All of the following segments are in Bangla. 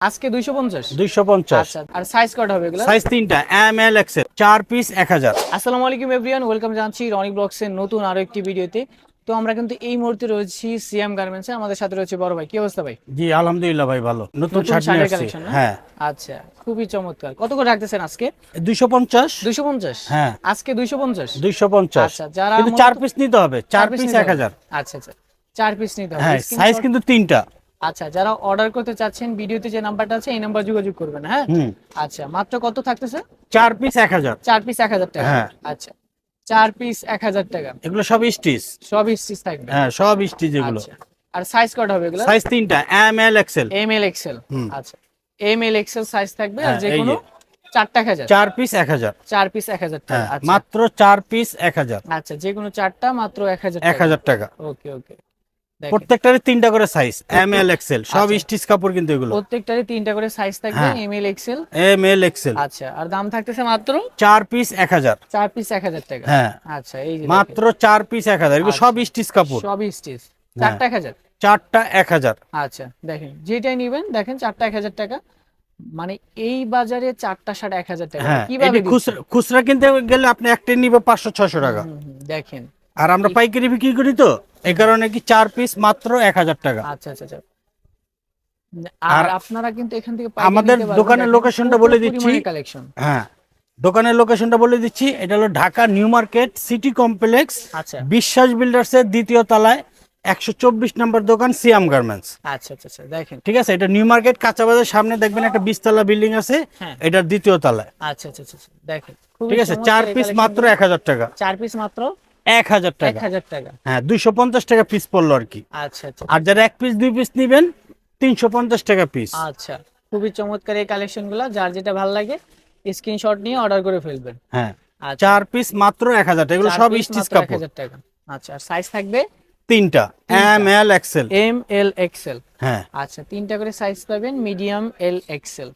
আজকে দুইশো পঞ্চাশ। দুইশো পঞ্চাশ। আচ্ছা আর সাইজ কত হবে এগুলো? সাইজ তিনটা এম এল এক্সেল চার পিস এক হাজার। আসসালামু আলাইকুম এভরিওয়ান ওয়েলকাম জানাচ্ছি রনি ব্লগসের নতুন আরও একটি ভিডিওতে। তো আমরা কিন্তু এই মুহূর্তে রয়েছি সিএম গার্মেন্টসে আমাদের সাথে রয়েছে বড় ভাই। কি অবস্থা ভাই? জি আলহামদুলিল্লাহ ভাই ভালো। নতুন শার্ট নিয়ে আসছি। কালেকশন হ্যাঁ। আচ্ছা খুবই চমৎকার। কত করে রাখতেছেন আজকে? দুইশো পঞ্চাশ। দুইশো পঞ্চাশ? হ্যাঁ। আজকে দুইশো পঞ্চাশ? দুইশো পঞ্চাশ। আচ্ছা, যারা কিন্তু চার পিস নিতে হবে। চার পিস নিতে এক হবে। হাজার। আচ্ছা আচ্ছা। চার পিস নিতে হবে। হ্যাঁ সাইজ কিন্তু তিনটা। আচ্ছা যারা অর্ডার করতে চাচ্ছেন ভিডিওতে যে নাম্বারটা আছে এই নাম্বার যোগাযোগ করবেন হ্যাঁ? আচ্ছা মাত্র কত থাকতেছে? চার পিস এক হাজার। চার পিস এক হাজার টাকা। হ্যাঁ। আচ্ছা চার পিস এক হাজার টাকা। এগুলো সব স্টিচ সব স্টিচ থাকবে। হ্যাঁ সব স্টিচ এগুলো। আচ্ছা আর সাইজ কত হবে এগুলো? সাইজ তিনটা M L XL M L XL. আচ্ছা এম এল এক্সেল সাইজ থাকবে আর হ্যাঁ, যে। কোনো চারটা এক হাজার। চার পিস এক হাজার। চার পিস এক হাজার টাকা হ্যাঁ আচ্ছা। মাত্র চার পিস এক হাজার। আচ্ছা যে কোনো চারটা মাত্র এক হাজার এক হাজার টাকা। ওকে ওকে। প্রত্যেকটারই তিনটা করে সাইজ এম এল এক্সেল সব আচ্ছা। স্টিচ কাপড় কিন্তু এগুলো। প্রত্যেকটারই তিনটা করে সাইজ থাকবে হ্যাঁ। M L XL M L XL আচ্ছা আর দাম থাকতেছে মাত্র চার পিস এক হাজার। চার পিস এক হাজার টাকা। হ্যাঁ। আচ্ছা এই মাত্র চার পিস এক হাজার। এগুলো সব স্টিচ কাপড়। সব স্টিচ চারটা এক হাজার। চারটা এক হাজার। আচ্ছা দেখেন যেটাই নিবেন দেখেন চারটা এক হাজার টাকা। মানে এই বাজারে চারটা শার্ট এক হাজার টাকা। হ্যাঁ কীভাবে খুচরা খুচরা কিনতে গেলে আপনি একটাই নিবে পাঁচশো ছশো টাকা। দেখেন। আর আমরা পাইকারি বিক্রি করি তো এই কারণে কি চার পিস মাত্র এক হাজার টাকা। আচ্ছা আচ্ছা আচ্ছা। আর আপনারা কিন্তু এখান থেকে আমাদের দোকানের লোকেশনটা বলে দিচ্ছি। কালেকশন হ্যাঁ দোকানের লোকেশনটা বলে দিচ্ছি। এটা হলো Dhaka new market city complex আচ্ছা। বিশ্বাস বিল্ডার্সের দ্বিতীয় তলায় একশো চব্বিশ নম্বর দোকান সিয়াম গার্মেন্টস আচ্ছা আচ্ছা আচ্ছা দেখেন। ঠিক আছে এটা নিউ মার্কেট কাঁচা বাজার সামনে দেখবেন একটা বিশতলা বিল্ডিং আছে হ্যাঁ। এটার দ্বিতীয় তলায়। আচ্ছা আচ্ছা আচ্ছা আচ্ছা, দেখেন। ঠিক আছে চার পিস মাত্র এক হাজার টাকা। চার পিস মাত্র? এক হাজার এক টাকা হাজার টাকা। হ্যাঁ দুইশো পঞ্চাশ টাকা পিস পড়ল আর কি। আচ্ছা আচ্ছা। আর যারা এক পিস দুই পিস নিবেন তিনশো পঞ্চাশ টাকা পিস আচ্ছা খুবই চমৎকার এই কালেকশন যার যেটা ভালো লাগে স্ক্রিনশট নিয়ে অর্ডার করে ফেলবেন। হ্যাঁ চার পিস মাত্র এক হাজার টাকা। এগুলো সব স্টিচ কাপড়। টাকা। আচ্ছা আর সাইজ থাকবে? তিনটা। M L XL M L XL হ্যাঁ। আচ্ছা তিনটা করে সাইজ পাবেন মিডিয়াম এল এক্সেল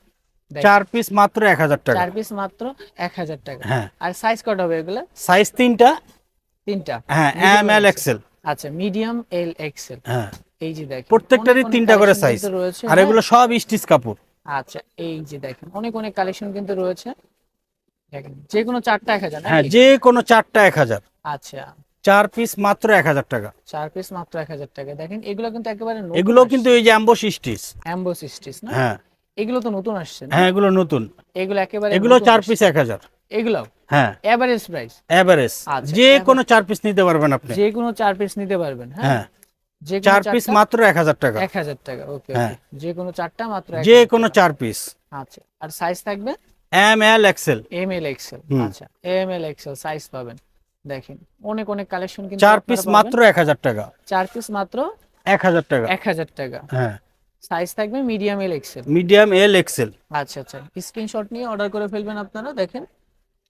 চার পিস মাত্র এক হাজার টাকা। চার পিস মাত্র এক হাজার টাকা। হ্যাঁ। আর সাইজ কত হবে এগুলো? সাইজ তিনটা তিনটা। হ্যাঁ এম এল এক্সেল আচ্ছা মিডিয়াম এল এক্সেল হ্যাঁ। এই যে দেখেন প্রত্যেকটারই তিনটা করে সাইজ আর এগুলো সব স্টিচ কাপড়। আচ্ছা এই যে দেখেন অনেক অনেক কালেকশন কিন্তু রয়েছে। যে কোনো চারটা এক হাজার হ্যাঁ যে কোনো চারটা এক হাজার। আচ্ছা। চার পিস মাত্র এক হাজার টাকা। চার পিস মাত্র এক হাজার টাকা। দেখেন এগুলো কিন্তু একেবারে এগুলো কিন্তু এই যে অ্যাম্বোস স্টিচ অ্যাম্বোস স্টিচ না? হ্যাঁ। এগুলো তো নতুন আসছে হ্যাঁ এগুলো নতুন। এগুলো একেবারে এগুলো চার পিস এক হাজার। এগুলো হ্যাঁ। এভারেজ প্রাইস এভারেজ যে কোনো চার পিস নিতে পারবেন আপনি। যে কোনো চার পিস নিতে পারবেন হ্যাঁ? হ্যাঁ। যে চার পিস মাত্র এক হাজার টাকা। এক হাজার টাকা ওকে হ্যাঁ। যে কোনো চারটা মাত্র যে কোনো চার পিস আচ্ছা আর সাইজ থাকবে? M L XL M L XL আচ্ছা এম এল এক্সেল সাইজ পাবেন। দেখেন অনেক অনেক কালেকশন কিন্তু চার পিস মাত্র এক হাজার টাকা। চার পিস মাত্র এক হাজার টাকা। এক হাজার টাকা। হ্যাঁ। সাইজ থাকবে medium L XL medium L XL আচ্ছা আচ্ছা। স্ক্রিনশট নিয়ে অর্ডার করে ফেলবেন আপনারা দেখেন।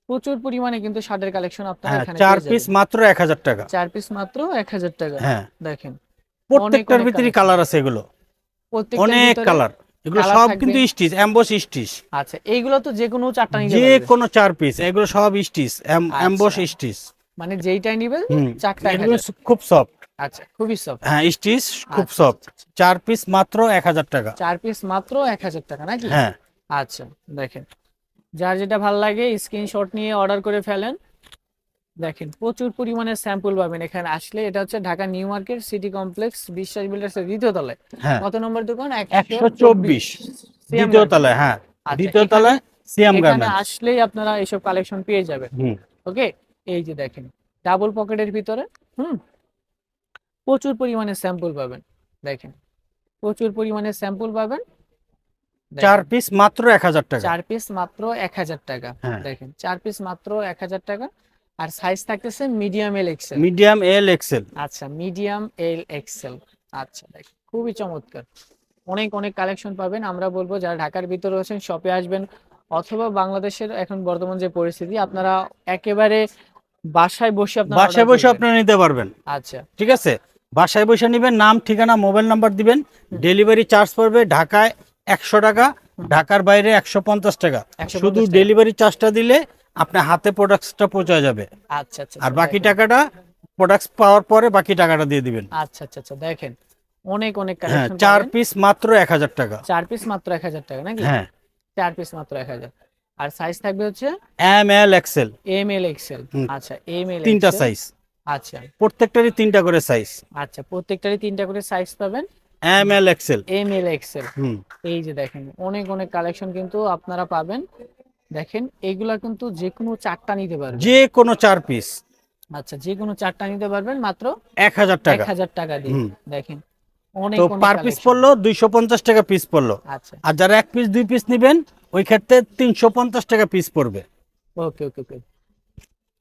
প্রচুর পরিমাণে কিন্তু শার্টের কালেকশন আপনারা হ্যাঁ এখানে চার পিস মাত্র এক হাজার টাকা। চার পিস মাত্র এক হাজার টাকা। হ্যাঁ। দেখেন প্রত্যেকটার ভিতরে কালার আছে এগুলো। অনেক কালার এগুলো সব কিন্তু স্টিচ এমবস স্টিচ। আচ্ছা এইগুলো তো যে কোনো চারটা নিতে যে কোনো চার পিস এগুলো সব স্টিচ এমবস স্টিচ। মানে যেইটাই নিবে চারটা এগুলো খুব সফট আচ্ছা খুবই সফট হ্যাঁ স্টিচ খুব আচ্ছা, সফট আচ্ছা, আচ্ছা। চার পিস মাত্র এক হাজার টাকা। চার পিস মাত্র এক হাজার টাকা নাকি? হ্যাঁ। আচ্ছা দেখেন। যার যেটা ভালো লাগে স্ক্রিনশট নিয়ে অর্ডার করে ফেলেন। দেখেন প্রচুর পরিমাণে স্যাম্পল পাবেন এখানে। আসলে এটা হচ্ছে Dhaka new market city complex Biswas builders এর দ্বিতীয় তলায়। হ্যাঁ। কত নম্বর দোকান? একশো চব্বিশ। দ্বিতীয় তলায় হ্যাঁ। আচ্ছা, দ্বিতীয় তলায় সিয়াম গার্মেন্টস আসলেই আপনারা এইসব কালেকশন পেয়ে যাবেন। ওকে? এই যে দেখেন ডাবল পকেটের ভিতরে হুম? প্রচুর পরিমাণে স্যাম্পল পাবেন। দেখেন প্রচুর পরিমাণে স্যাম্পল পাবেন। চার পিস মাত্র এক হাজার টাকা। চার পিস মাত্র এক হাজার টাকা হ্যাঁ। দেখেন। চার পিস মাত্র এক হাজার টাকা। আর সাইজ থাকতেছে medium L XL medium L XL আচ্ছা মিডিয়াম এল এক্সেল আচ্ছা দেখেন খুবই চমৎকার। অনেক অনেক কালেকশন পাবেন। আমরা বলব যারা ঢাকার ভিতরে রয়েছেন শপে আসবেন অথবা বাংলাদেশের এখন বর্তমান যে পরিস্থিতি আপনারা একেবারে বাসায় বসে আপনারা বাসায় বসে আপনারা নিতে পারবেন। আচ্ছা। ঠিক আছে? বাসায় বসে নেবেন নাম ঠিকানা মোবাইল নাম্বার দিবেন ডেলিভারি চার্জ পড়বে ঢাকায় একশো টাকা ঢাকার বাইরে একশো পঞ্চাশ টাকা। 150 শুধু। ডেলিভারি চার্জটা দিলে আপনার হাতে প্রোডাক্টসটা পৌঁছে যাবে। আচ্ছা আচ্ছা আর আচ্ছা, বাকি টাকাটা প্রোডাক্টস পাওয়ার পরে বাকি টাকাটা দিয়ে দিবেন। আচ্ছা আচ্ছা আচ্ছা দেখেন। অনেক অনেক হ্যাঁ চার পিস মাত্র এক হাজার টাকা। চার পিস মাত্র এক হাজার টাকা নাকি? হ্যাঁ। চার পিস মাত্র এক হাজার। আর সাইজ থাকবে হচ্ছে? M L XL M L XL আচ্ছা এম এল তিনটা সাইজ আচ্ছা। প্রত্যেকটারই তিনটা করে সাইজ আচ্ছা প্রত্যেকটারই তিনটা করে সাইজ পাবেন। M L XL M L XL হুম। এই যে দেখেন অনেক অনেক কালেকশন কিন্তু আপনারা পাবেন। দেখেন এইগুলা কিন্তু যে কোনো চারটা নিতে পারবেন। যে কোনো চার পিস আচ্ছা যে কোনো চারটা নিতে পারবেন মাত্র এক হাজার এক টাকা হাজার টাকা দিয়ে। দেখেন অনেক তো পার পিস পড়ল দুইশো পঞ্চাশ টাকা পিস পড়ল। আচ্ছা। আর যারা এক পিস দুই পিস নেবেন ওই ক্ষেত্রে তিনশো পঞ্চাশ টাকা পিস পড়বে। ওকে ওকে ওকে।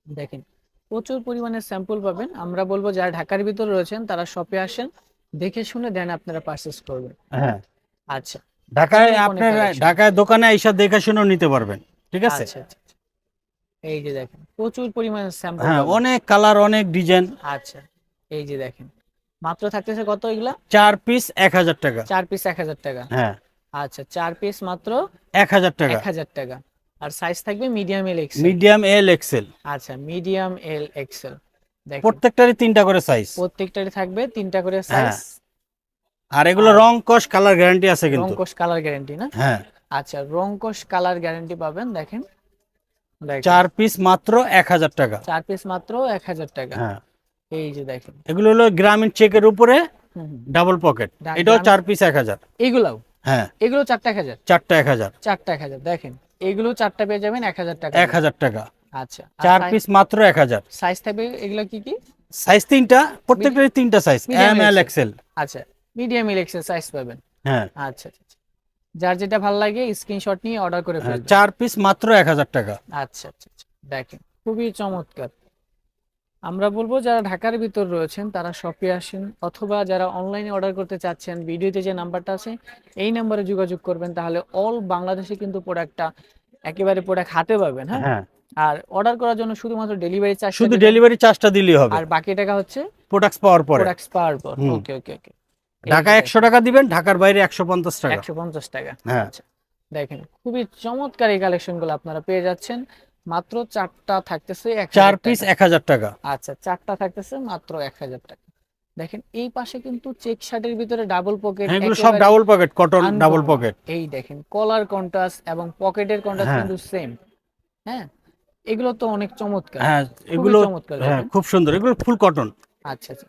দেখেন প্রচুর পরিমাণে স্যাম্পল পাবেন। আমরা বলব যারা ঢাকার ভিতরে রয়েছেন তারা শপে আসেন। দেখে শুনে দেন আপনারা পারচেস করবেন। হ্যাঁ। আচ্ছা। ঢাকায় আপনার ঢাকায় দোকানে আইসা দেখে শুনেও নিতে পারবেন ঠিক আছে? আচ্ছা আচ্ছা আচ্ছা। এই যে দেখেন প্রচুর পরিমাণে স্যাম্পল হ্যাঁ অনেক কালার অনেক ডিজাইন আচ্ছা এই যে দেখেন মাত্র থাকতেছে কত এগুলা? চার পিস এক হাজার টাকা। চার পিস এক হাজার টাকা। হ্যাঁ। আচ্ছা চার পিস মাত্র এক হাজার টাকা। এক হাজার টাকা। আর সাইজ থাকবে medium L XL medium L XL আচ্ছা মিডিয়াম এল এক্সেল প্রত্যেকটারই তিনটা করে সাইজ প্রত্যেকটারই থাকবে তিনটা করে হ্যাঁ, সাইজ আর এগুলো রং কস কালার গ্যারান্টি আছে কিন্তু। রংকশ কালার গ্যারান্টি না? হ্যাঁ। আচ্ছা রংকশ কালার গ্যারান্টি পাবেন দেখেন। চার পিস মাত্র এক হাজার টাকা। চার পিস মাত্র এক হাজার টাকা। হ্যাঁ। এই যে দেখেন। এগুলো হলো গ্রামীণ চেকের উপরে। ডাবল পকেট এটাও চার পিস এক হাজার। এগুলাও? হ্যাঁ। এগুলো চারটা এক হাজার? চারটা এক হাজার। চারটা এক হাজার দেখেন। এগুলো চারটা পেয়ে যাবেন এক হাজার টাকা। এক হাজার টাকা। আচ্ছা চার পিস মাত্র এক হাজার। সাইজ থাকবে এগুলো কি কি? সাইজ তিনটা প্রত্যেকটারই তিনটা সাইজ এম এল এক্সেল আচ্ছা মিডিয়াম এল এক্সেল সাইজ পাবেন। হ্যাঁ। আচ্ছা আচ্ছা আচ্ছা। যার যেটা ভালো লাগে স্ক্রিনশট নিয়ে অর্ডার করে হ্যাঁ, ফেলবেন। চার পিস মাত্র এক হাজার টাকা। আচ্ছা আচ্ছা আচ্ছা। দেখেন খুবই চমৎকার। আমরা বলব যারা ঢাকার ভিতর রয়েছেন তারা শপে আসেন অথবা যারা অনলাইনে অর্ডার করতে চাচ্ছেন ভিডিওতে যে নাম্বারটা আছে এই নাম্বারে যোগাযোগ করবেন তাহলে অল বাংলাদেশে কিন্তু প্রোডাক্টটা একেবারে প্রোডাক্ট হাতে পাবেন হ্যাঁ? হ্যাঁ। আর অর্ডার করার জন্য শুধুমাত্র ডেলিভারি চার্জ শুধু ডেলিভারি চার্জটা দিলেই হবে। আর বাকি টাকা হচ্ছে প্রোডাক্টস পাওয়ার পরে। প্রোডাক্টস পাওয়ার পর। ওকে ওকে ওকে ঢাকায় একশো টাকা দিবেন ঢাকার বাইরে একশো পঞ্চাশ টাকা। একশো পঞ্চাশ টাকা। হ্যাঁ। আচ্ছা দেখেন খুবই চমৎকার এই কালেকশনগুলো আপনারা পেয়ে যাচ্ছেন। মাত্র চারটা থাকতেছে এক চার পিস। এক হাজার টাকা। আচ্ছা চারটা থাকতেছে মাত্র এক হাজার টাকা। দেখেন এই পাশে কিন্তু চেক শার্টের ভিতরে ডাবল পকেট হ্যাঁ, এগুলো সব double pocket cotton double pocket এই দেখেন কলার কন্ট্রাস্ট এবং পকেটের কন্ট্রাস্ট হ্যাঁ। কিন্তু সেম হ্যাঁ? এগুলো তো অনেক চমৎকার। হ্যাঁ এগুলো চমৎকার হ্যাঁ খুব সুন্দর। এগুলো ফুল কটন। আচ্ছা আচ্ছা।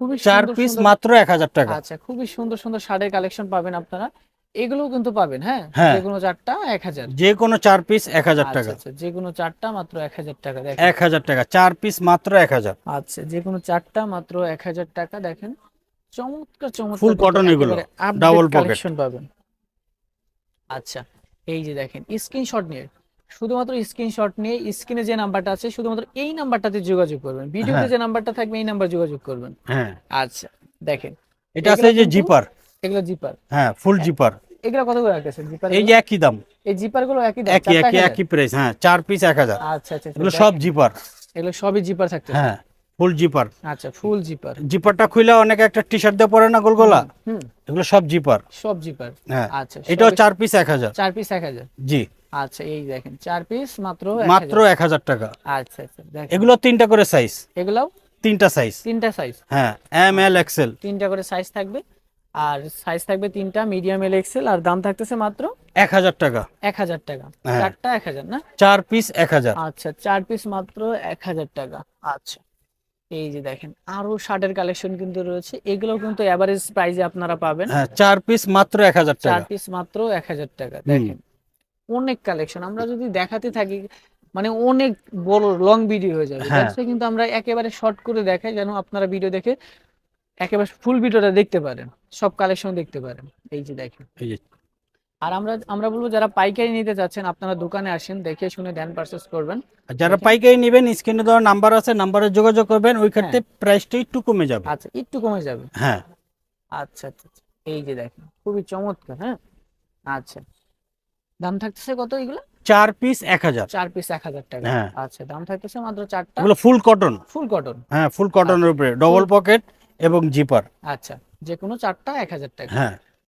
খুবই চার পিস মাত্র এক হাজার টাকা। আচ্ছা খুবই সুন্দর সুন্দর শার্টের কালেকশন পাবেন আপনারা। এগুলোও কিন্তু পাবেন হ্যাঁ? হ্যাঁ। যে কোনো চারটা এক হাজার। যে কোনো চার পিস এক হাজার আচ্ছা টাকা। আচ্ছা যে কোনো চারটা মাত্র এক হাজার টাকা দেখেন। এক হাজার টাকা চার পিস মাত্র এক হাজার। আচ্ছা যে কোনো চারটা মাত্র এক হাজার টাকা দেখেন। চমৎকার চমৎকার কিন্তু cotton এগুলো, update double পাবেন। আচ্ছা এই যে দেখেন স্ক্রিনশট নিয়ে। শুধুমাত্র স্ক্রিনশট নিয়ে স্ক্রিনে যে নাম্বারটা আছে শুধুমাত্র এই নাম্বারটাতে যোগাযোগ করবেন। ভিডিওতে হ্যাঁ। যে নাম্বারটা থাকবে এই নাম্বার যোগাযোগ করবেন। হ্যাঁ। আচ্ছা দেখেন। এটা আছে যে জিপার এগুলো জিপার হ্যাঁ ফুল জিপার এগুলো কত করে রাখতেছেন? জিপার এই যে একই দাম। এই জিপারগুলো একই দাম একই একই একই প্রাইস হ্যাঁ চার পিস এক হাজার। আচ্ছা আচ্ছা এগুলো আচ্ছা, সব জিপার এগুলো সবই জিপার থাকতেছে। হ্যাঁ ফুল জিপার আচ্ছা ফুল জিপার জিপারটা খুলে অনেকে একটা টি শার্ট দিয়ে পরে না গোলগোলা? হুম এগুলো সব জিপার সব জিপার হ্যাঁ আচ্ছা এটাও চার পিস এক হাজার। চার পিস এক হাজার। জি। আচ্ছা এই দেখেন চার পিস মাত্র মাত্র এক হাজার টাকা। আচ্ছা আচ্ছা এগুলো তিনটা করে সাইজ এগুলাও তিনটা সাইজ তিনটা সাইজ হ্যাঁ এম এল এক্সেল তিনটা করে সাইজ থাকবে। আর সাইজ থাকবে তিনটা মিডিয়াম এল এক্সেল আর দাম থাকতেছে মাত্র এক হাজার টাকা। এক হাজার টাকা। হ্যাঁ। চারটা এক হাজার না? চার পিস এক হাজার। আচ্ছা চার পিস মাত্র এক হাজার টাকা। আচ্ছা এই যে দেখেন আরও শার্টের কালেকশন কিন্তু রয়েছে। এগুলো কিন্তু এভারেজ প্রাইসে আপনারা পাবেন। হ্যাঁ চার পিস মাত্র এক হাজার চার পিস মাত্র এক হাজার টাকা দেখেন। অনেক কালেকশন আমরা যদি দেখাতে থাকি মানে অনেক বড় লং ভিডিও হয়ে যাবে। হ্যাঁ। কিন্তু আমরা একেবারে শর্ট করে দেখাই যেন আপনারা ভিডিও দেখে একেবারে ফুল ভিডিওটা দেখতে পারেন। সব কালেকশন দেখতে পারেন। এই যে দেখেন। এই যে। আর আমরা আমরা বলব যারা পাইকারি নিতে চাচ্ছেন আপনারা দোকানে আসেন দেখে শুনে দেন পারচেস করবেন। আর যারা পাইকারি নেবেন স্ক্রিনে দেওয়ার নাম্বার আছে নাম্বারে যোগাযোগ করবেন ওই ক্ষেত্রে প্রাইসটা একটু কমে যাবে। আচ্ছা একটু কমে যাবে। হ্যাঁ। আচ্ছা আচ্ছা আচ্ছা। এই যে দেখেন খুবই চমৎকার হ্যাঁ। আচ্ছা। দাম থাকতেছে কত এগুলো? চার পিস এক হাজার। চার পিস এক হাজার টাকা। হ্যাঁ। আচ্ছা দাম থাকতেছে মাত্র চারটা। এগুলো ফুল কটন ফুল কটন হ্যাঁ ফুল কটনের উপরে। ডবল পকেট এবং জিপার আচ্ছা যে কোনো চারটা এক হাজার টাকা। হ্যাঁ।